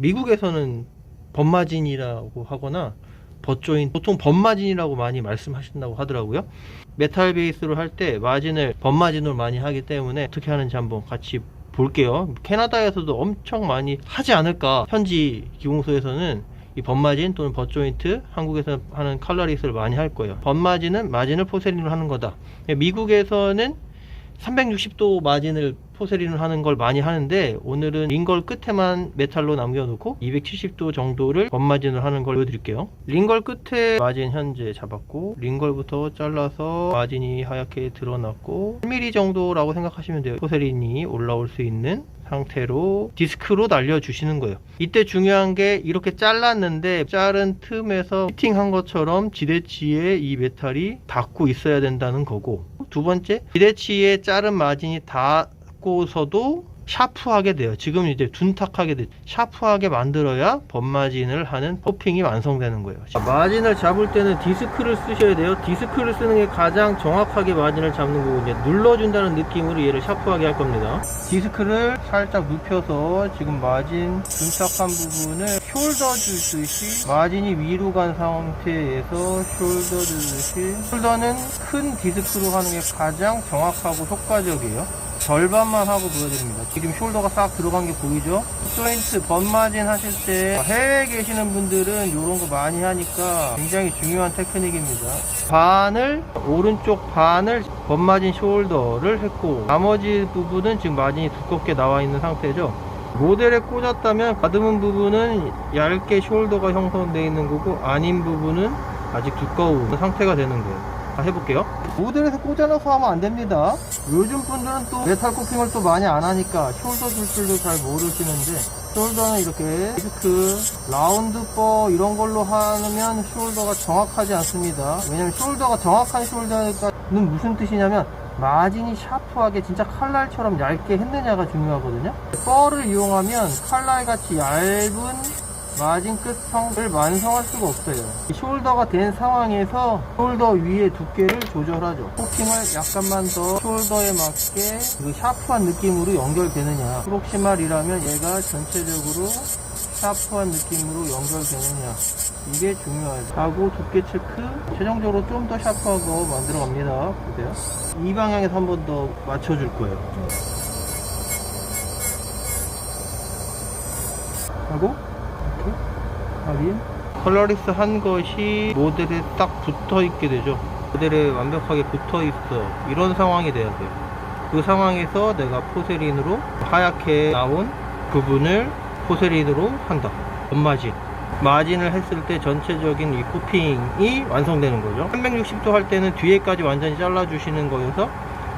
미국에서는 범마진이라고 하거나 버조인 보통 범마진이라고 많이 말씀하신다고 하더라고요. 메탈 베이스로 할 때 마진을 범마진으로 많이 하기 때문에 어떻게 하는지 한번 같이 볼게요. 캐나다에서도 엄청 많이 하지 않을까. 현지 기공소에서는 이 범마진 또는 버조인트 한국에서 하는 칼라리스를 많이 할 거예요. 범마진은 마진을 포세린으로 하는 거다. 미국에서는 360도 마진을 포세린을 하는 걸 많이 하는데 오늘은 링걸 끝에만 메탈로 남겨놓고 270도 정도를 범마진을 하는 걸 보여드릴게요. 링걸 끝에 마진 현재 잡았고 링걸부터 잘라서 마진이 하얗게 드러났고 1mm 정도라고 생각하시면 돼요. 포세린이 올라올 수 있는 상태로 디스크로 날려주시는 거예요. 이때 중요한 게 이렇게 잘랐는데 자른 틈에서 피팅한 것처럼 지대치에 이 메탈이 닿고 있어야 된다는 거고 두 번째 지대치에 자른 마진이 닿고서도 샤프하게 돼요. 지금 이제 둔탁하게 돼. 샤프하게 만들어야 범마진을 하는 포핑이 완성되는 거예요. 마진을 잡을 때는 디스크를 쓰셔야 돼요. 디스크를 쓰는 게 가장 정확하게 마진을 잡는 거고 이제 눌러준다는 느낌으로 얘를 샤프하게 할 겁니다. 디스크를 살짝 눕혀서 지금 마진 둔탁한 부분을 숄더 주듯이 마진이 위로 간 상태에서 숄더 주듯이 숄더는 큰 디스크로 하는 게 가장 정확하고 효과적이에요 절반만 하고 보여드립니다. 지금 숄더가 싹 들어간 게 보이죠? 조인트 번마진 하실 때 해외에 계시는 분들은 이런 거 많이 하니까 굉장히 중요한 테크닉입니다. 반을 오른쪽 반을 번마진 숄더를 했고 나머지 부분은 지금 마진이 두껍게 나와 있는 상태죠. 모델에 꽂았다면 가드문 부분은 얇게 숄더가 형성되어 있는 거고 아닌 부분은 아직 두꺼운 상태가 되는 거예요. 자, 해볼게요. 모델에서 꽂아놓고 하면 안 됩니다. 요즘 분들은 또 메탈 코팅을 또 많이 안 하니까 숄더 줄 줄도 잘 모르시는데 숄더는 이렇게 디스크, 라운드 버 이런 걸로 하면 숄더가 정확하지 않습니다. 왜냐면 숄더가 정확한 숄더는 무슨 뜻이냐면 마진이 샤프하게 진짜 칼날처럼 얇게 했느냐가 중요하거든요. 뻘을 이용하면 칼날 같이 얇은 마진 끝성을 완성할 수가 없어요. 이 숄더가 된 상황에서 숄더 위에 두께를 조절하죠. 코팅을 약간만 더 숄더에 맞게 그 샤프한 느낌으로 연결되느냐. 프록시말이라면 얘가 전체적으로 샤프한 느낌으로 연결되느냐. 이게 중요하죠. 하고 두께 체크. 최종적으로 좀 더 샤프하고 만들어 갑니다. 보세요. 이 방향에서 한 번 더 맞춰 줄 거예요. 하고 확인. 컬러리스 한 것이 모델에 딱 붙어 있게 되죠. 모델에 완벽하게 붙어 있어. 이런 상황이 돼야 돼요. 그 상황에서 내가 포세린으로 하얗게 나온 부분을 포세린으로 한다. 엄마진. 마진을 했을 때 전체적인 이 코핑이 완성되는 거죠. 360도 할 때는 뒤에까지 완전히 잘라 주시는 거여서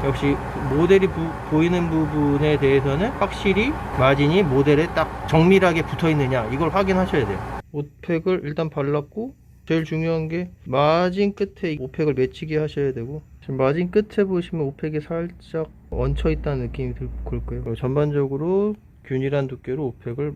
역시 모델이 부- 보이는 부분에 대해서는 확실히 마진이 모델에 딱 정밀하게 붙어 있느냐 이걸 확인하셔야 돼요. 옷팩을 일단 발랐고 제일 중요한 게 마진 끝에 옷팩을 맺히게 하셔야 되고 지금 마진 끝에 보시면 옷팩이 살짝 얹혀 있다는 느낌이 들 거예요. 전반적으로 균일한 두께로 옷팩을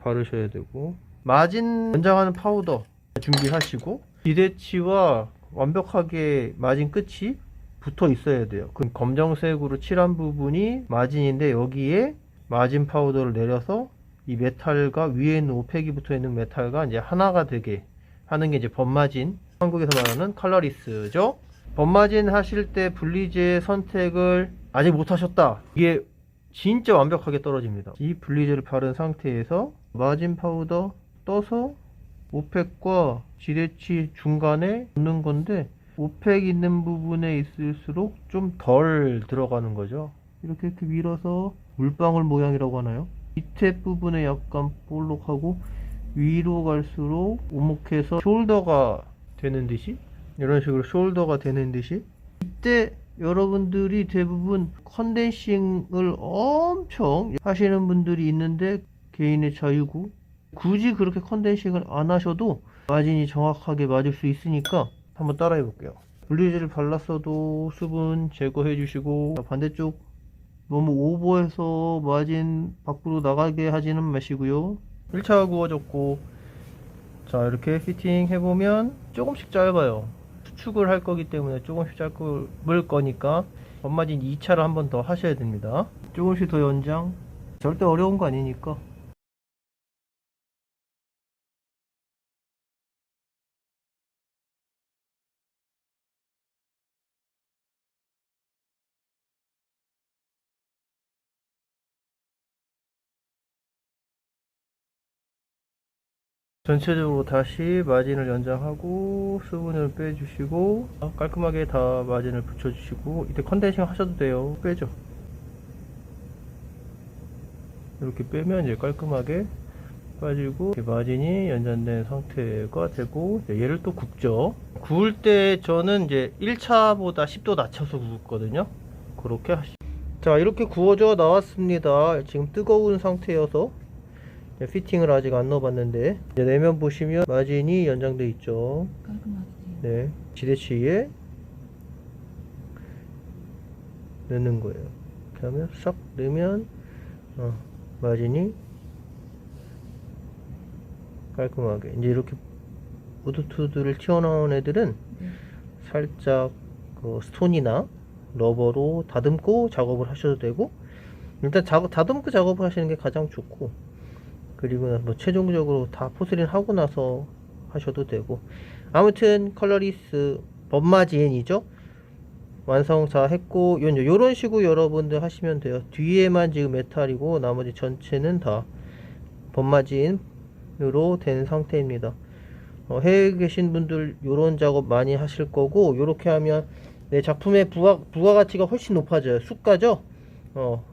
바르셔야 되고 마진 연장하는 파우더 준비하시고 비대치와 완벽하게 마진 끝이 붙어 있어야 돼요. 그 검정색으로 칠한 부분이 마진인데 여기에 마진 파우더를 내려서 이 메탈과 위에 있는 오펙이 붙어 있는 메탈과 이제 하나가 되게 하는 게 이제 범마진. 한국에서 말하는 컬러리스죠. 범마진 하실 때 분리제 선택을 아직 못 하셨다. 이게 진짜 완벽하게 떨어집니다. 이 분리제를 바른 상태에서 마진 파우더 떠서 오펙과 지대치 중간에 넣는 건데 오펙 있는 부분에 있을수록 좀 덜 들어가는 거죠. 이렇게 이렇게 밀어서 물방울 모양이라고 하나요? 밑에 부분에 약간 볼록하고 위로 갈수록 오목해서 숄더가 되는 듯이 이런 식으로 숄더가 되는 듯이 이때 여러분들이 대부분 컨덴싱을 엄청 하시는 분들이 있는데 개인의 자유고 굳이 그렇게 컨덴싱을 안 하셔도 마진이 정확하게 맞을 수 있으니까 한번 따라해 볼게요. 분리제를 발랐어도 수분 제거해 주시고 반대쪽 너무 오버해서 마진 밖으로 나가게 하지는 마시고요. 1차 구워졌고 자 이렇게 피팅 해보면 조금씩 짧아요. 수축을 할 거기 때문에 조금씩 짧을 거니까 원마진 2차를 한 번 더 하셔야 됩니다. 조금씩 더 연장 절대 어려운 거 아니니까 전체적으로 다시 마진을 연장하고 수분을 빼주시고 깔끔하게 다 마진을 붙여주시고 이때 컨덴싱 하셔도 돼요. 빼죠. 이렇게 빼면 이제 깔끔하게 빠지고 마진이 연장된 상태가 되고 얘를 또 굽죠. 구울 때 저는 이제 1차보다 10도 낮춰서 구웠거든요. 그렇게 하시 자 이렇게 구워져 나왔습니다. 지금 뜨거운 상태여서 피팅을 아직 안 넣어봤는데 내면 보시면 마진이 연장돼 있죠 깔끔하게. 네 지대치에 넣는 거예요 이렇게 하면 싹 넣으면 어, 마진이 깔끔하게 이제 이렇게 우드투드를 튀어나온 애들은 네. 살짝 그 스톤이나 러버로 다듬고 작업을 하셔도 되고 일단 작업, 다듬고 작업을 하시는 게 가장 좋고 그리고 나서 뭐 최종적으로 다 포스린 하고 나서 하셔도 되고. 아무튼 컬러리스 범마진이죠? 완성 다 했고 요런 식으로 여러분들 하시면 돼요. 뒤에만 지금 메탈이고 나머지 전체는 다 범마진으로 된 상태입니다. 어, 해외에 계신 분들 요런 작업 많이 하실 거고 요렇게 하면 내 작품의 부가, 부가가치가 훨씬 높아져요. 수가죠? 어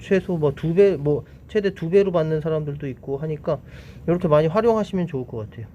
최소 뭐 두 배 뭐 최대 두 배로 받는 사람들도 있고 하니까 이렇게 많이 활용하시면 좋을 것 같아요